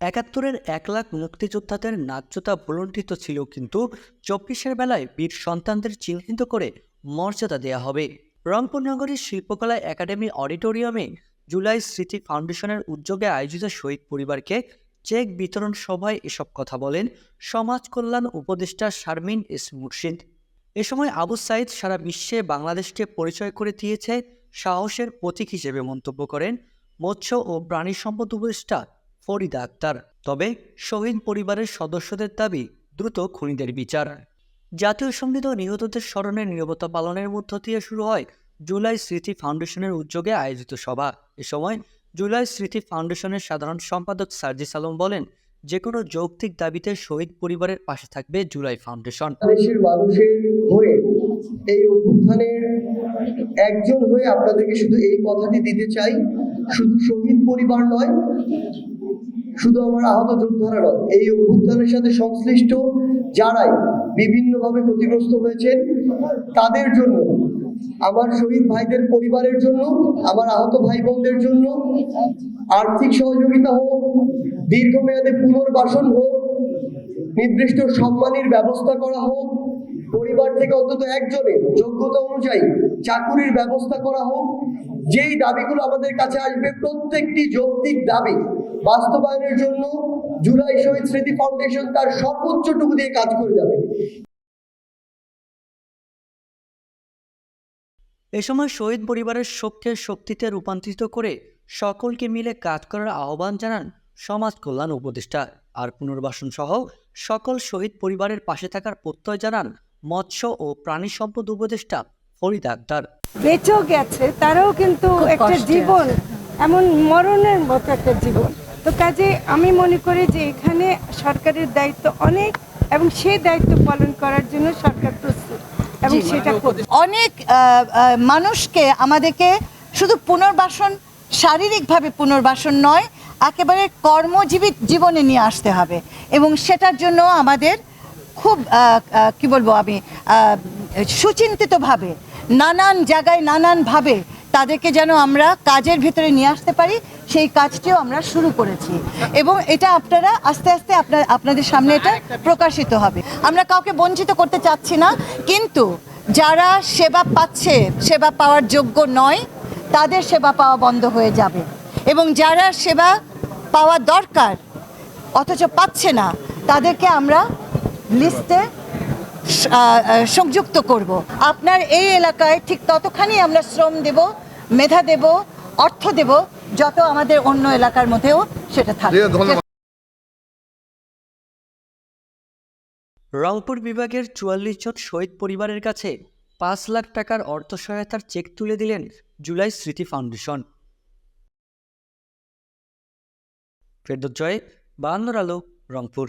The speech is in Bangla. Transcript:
একাত্তরের এক লাখ মুক্তিযোদ্ধাদের ন্যায্যতা ভুলণ্ঠিত ছিল কিন্তু চব্বিশের বেলায় বীর সন্তানদের চিহ্নিত করে মর্যাদা দেয়া হবে। রংপুর নগরীর শিল্পকলা একাডেমি অডিটোরিয়ামে জুলাই স্মৃতি ফাউন্ডেশনের উদ্যোগে আয়োজিত শহীদ পরিবারকে চেক বিতরণ সভায় এসব কথা বলেন সমাজ কল্যাণ উপদেষ্টা শারমিন এস মুর্শিদ। এ সময় আবু সাইদ সারা বিশ্বে বাংলাদেশকে পরিচয় করে দিয়েছে সাহসের প্রতীক হিসেবে মন্তব্য করেন মৎস্য ও প্রাণী সম্পদ উপদেষ্টা ফরিদা আক্তার। তবে শহীদ পরিবারের সদস্যদের দাবি দ্রুত খুনিদের বিচার। জাতীয় সংগীত নিহতদের স্মরণে নিরবতা পালনের মধ্য দিয়ে শুরু হয় জুলাই স্মৃতি ফাউন্ডেশনের উদ্যোগে আয়োজিত সভা। এ সময় জুলাই স্মৃতি ফাউন্ডেশনের সাধারণ সম্পাদক সার্জিস আলম বলেন যে কোনো যৌক্তিক দাবিতে শহীদ পরিবারের পাশে থাকবে জুলাই ফাউন্ডেশন। দেশের মানুষের হয়ে এই অভ্যুত্থানের একজন হয়ে আপনাদেরকে শুধু এই কথাটি দিতে চাই, শুধু শহীদ পরিবার নয়, শুধু আমার আহত যোদ্ধারা নয়, এই অভ্যুত্থানের সাথে সংশ্লিষ্ট যারাই বিভিন্নভাবে ক্ষতিগ্রস্ত হয়েছেন, তাদের জন্য, আমার শহীদ ভাইদের পরিবারের জন্য, আমার আহত ভাই বোনদের জন্য আর্থিক সহযোগিতা হোক দীর্ঘমেয়াদে পুনর্বাসন হোক, নির্দিষ্ট সম্মানের ব্যবস্থা করা হোক, পরিবার থেকে অন্তত একজনের যোগ্যতা অনুযায়ী চাকুরির ব্যবস্থা করা হোক, যেই দাবিগুলো আমাদের কাছে আসবে প্রত্যেকটি যৌক্তিক দাবি বাস্তবায়নের জন্য জুলাই শহীদ স্মৃতি ফাউন্ডেশন তার সর্বোচ্চটুকু দিয়ে কাজ করে যাবে। এ সময় শহীদ পরিবারের শোককে শক্তিতে রূপান্তরিত করে সকলকে মিলে কাজ করার আহ্বান জানান সমাজ কল্যাণ উপদেষ্টা আর পুনর্বাসন সহ সকল শহীদ পরিবারের পাশে থাকার প্রত্যয় জানান মৎস্য ও প্রাণী সম্পদ উপদেষ্টা ফরিদা আক্তার। বেঁচেও গেছে তারাও কিন্তু একটা জীবন এমন মরণের মতো একটা জীবন। তো কাজে আমি মনে করি যে এখানে সরকারের দায়িত্ব অনেক এবং সেই দায়িত্ব পালন করার জন্য সরকার প্রস্তুত এবং সেটা অনেক আহ, আহ, মানুষকে আমাদেরকে শুধু পুনর্বাসন শারীরিকভাবে পুনর্বাসন নয় একেবারে কর্মজীবী জীবনে নিয়ে আসতে হবে। এবং সেটার জন্য আমাদের খুব কি বলব আমি সুচিন্তিতভাবে, নানান জায়গায় নানানভাবে তাদেরকে যেন আমরা কাজের ভিতরে নিয়ে আসতে পারি, সেই কাজটিও আমরা শুরু করেছি। এবং এটা আপনারা আস্তে আস্তে আপনার, আপনাদের সামনে এটা প্রকাশিত হবে। আমরা কাউকে বঞ্চিত করতে চাচ্ছি না, কিন্তু যারা সেবা পাচ্ছে, সেবা পাওয়ার যোগ্য নয়, তাদের সেবা পাওয়া বন্ধ হয়ে যাবে। এবং যারা সেবা পাওয়া দরকার অথচ পাচ্ছে না তাদেরকে আমরা লিস্টে সংযুক্ত করব। আপনার এই এলাকায় ঠিক ততখানি আমরা শ্রম দেব মেধা দেব অর্থ দেব যত আমাদের অন্য এলাকার মধ্যেও সেটা থাকবে রংপুর বিভাগের চুয়াল্লিশ জন শহীদ পরিবারের কাছে পাঁচ লাখ টাকার অর্থ সহায়তার চেক তুলে দিলেন জুলাই স্মৃতি ফাউন্ডেশন। ফেরদোস জয় বায়ান্নর আলো রংপুর।